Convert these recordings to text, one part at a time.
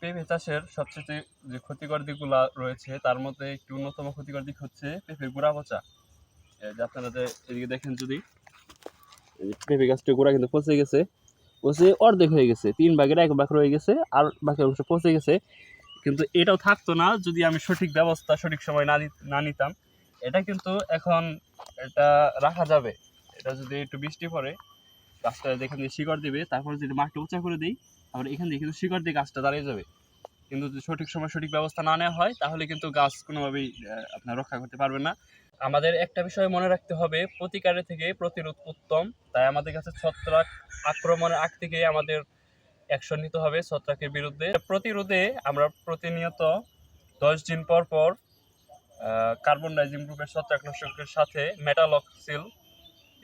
পেঁপে চাষের সবচেয়ে যে ক্ষতিকর দিকগুলো রয়েছে, তার মধ্যে একটি অন্যতম ক্ষতিকর দিক হচ্ছে পেঁপের গোড়া পচা। যে আপনারা যে এদিকে দেখেন যদি পেঁপে গাছটির গোড়া কিন্তু পচে গেছে, পচে অর্ধেক হয়ে গেছে, তিন ভাগের এক ভাগ রয়ে গেছে, আর বাকি অংশ পচে গেছে। কিন্তু এটাও থাকতো না, যদি আমি সঠিক ব্যবস্থা সঠিক সময় নি- না নিতাম, এটা কিন্তু এখন এটা রাখা যাবে। এটা যদি একটু বৃষ্টি পড়ে গাছটা যেখান দিয়ে শিকড় দিবে, তারপর যদি মাটি উঁচা করে দিই তাহলে এখান দিয়ে কিন্তু শিকড় দিয়ে গাছটা দাঁড়িয়ে যাবে। কিন্তু যদি সঠিক সময় সঠিক ব্যবস্থা না নেওয়া হয়, তাহলে কিন্তু গাছ কোনোভাবেই আপনার রক্ষা করতে পারবেন না। আমাদের একটা বিষয় মনে রাখতে হবে, প্রতিকারের থেকে প্রতিরোধ উত্তম। তাই আমাদের কাছে ছত্রাক আক্রমণের আগ থেকে আমাদের অ্যাকশন নিতে হবে ছত্রাকের বিরুদ্ধে। প্রতিরোধে আমরা প্রতিনিয়ত দশ দিন পর পর কার্বন ডাইজিম গ্রুপের ছত্রাকনাশকের সাথে মেটালক্সিল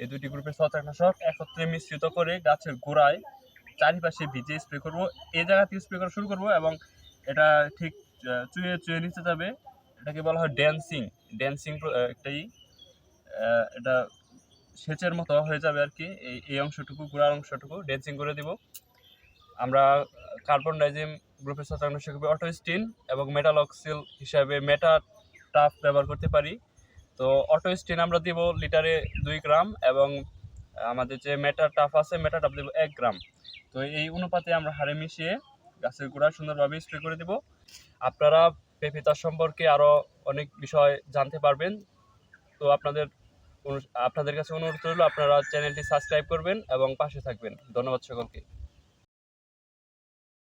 এই দুটি গ্রুপের ছত্রাকনাশক একত্রে মিশ্রিত করে গাছের গোড়ায় চারিপাশে ভিজে স্প্রে করব। এই জায়গা থেকে স্প্রে করা শুরু করব এবং এটা ঠিক চুয়ে চুয়ে নিচে যাবে। এটাকে বলা হয় ড্যান্সিং ড্যান্সিং একটাই এটা সেচের মতো হয়ে যাবে আর কি। এই এই অংশটুকু, গোড়ার অংশটুকু ড্যান্সিং করে দিব। আমরা কার্বন ডাইজিম গ্রুপের ছত্রাকনাশক হিসেবে অটোস্টিন এবং মেটালক্সিল হিসাবে মেটা টাফ ব্যবহার করতে পারি। তো অটোস্টিন আমরা দিব লিটারে দুই গ্রাম এবং আমাদের যে মেটা টাফ আছে মেটা টাফ দেবো এক গ্রাম। তো এই অনুপাতে আমরা হারে মিশিয়ে গাছের গোড়া সুন্দরভাবে স্প্রে করে দেব। আপনারা পেঁপে চাষ সম্পর্কে আরও অনেক বিষয় জানতে পারবেন। তো আপনাদের আপনাদের কাছে অনুরোধ রইল, আপনারা চ্যানেলটি সাবস্ক্রাইব করবেন এবং পাশে থাকবেন। ধন্যবাদ সকলকে।